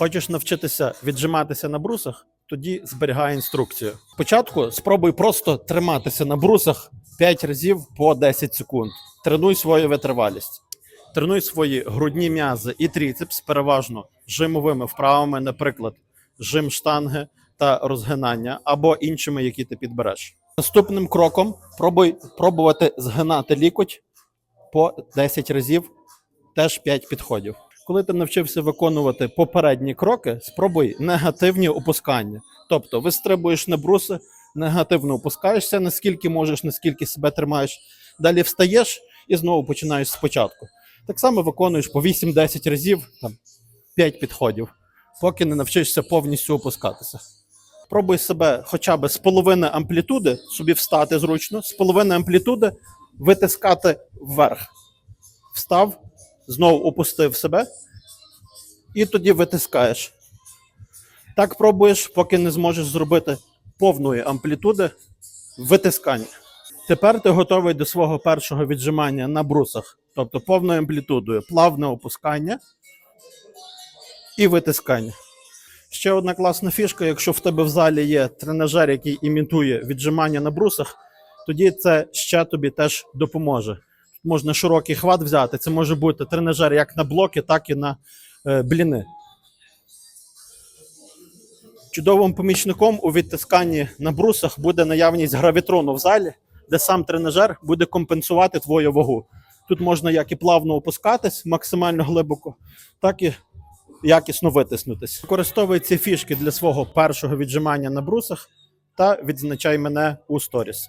Хочеш навчитися віджиматися на брусах? Тоді зберігай інструкцію. Спочатку спробуй просто триматися на брусах 5 разів по 10 секунд. Тренуй свою витривалість. Тренуй свої грудні м'язи і тріцепс переважно жимовими вправами, наприклад, жим штанги та розгинання, або іншими, які ти підбереш. Наступним кроком пробуй пробувати згинати лікоть по 10 разів, теж 5 підходів. Коли ти навчився виконувати попередні кроки, спробуй негативні опускання. Тобто вистрибуєш на бруси, негативно опускаєшся, наскільки можеш, наскільки себе тримаєш. Далі встаєш і знову починаєш спочатку. Так само виконуєш по 8-10 разів, там 5 підходів, поки не навчишся повністю опускатися. Пробуй себе хоча б з половини амплітуди, собі встати зручно, з половини амплітуди витискати вверх. Встав, знову опустив себе, і тоді витискаєш. Так пробуєш, поки не зможеш зробити повної амплітуди витискання. Тепер ти готовий до свого першого віджимання на брусах, тобто повною амплітудою, плавне опускання і витискання. Ще одна класна фішка: якщо в тебе в залі є тренажер, який імітує віджимання на брусах, тоді це ще тобі теж допоможе. Можна широкий хват взяти. Це може бути тренажер як на блоки, так і на бліни. Чудовим помічником у відтисканні на брусах буде наявність гравітрону в залі, де сам тренажер буде компенсувати твою вагу. Тут можна як і плавно опускатись максимально глибоко, так і якісно витиснутись. Використовуй ці фішки для свого першого віджимання на брусах та відзначай мене у сторіс.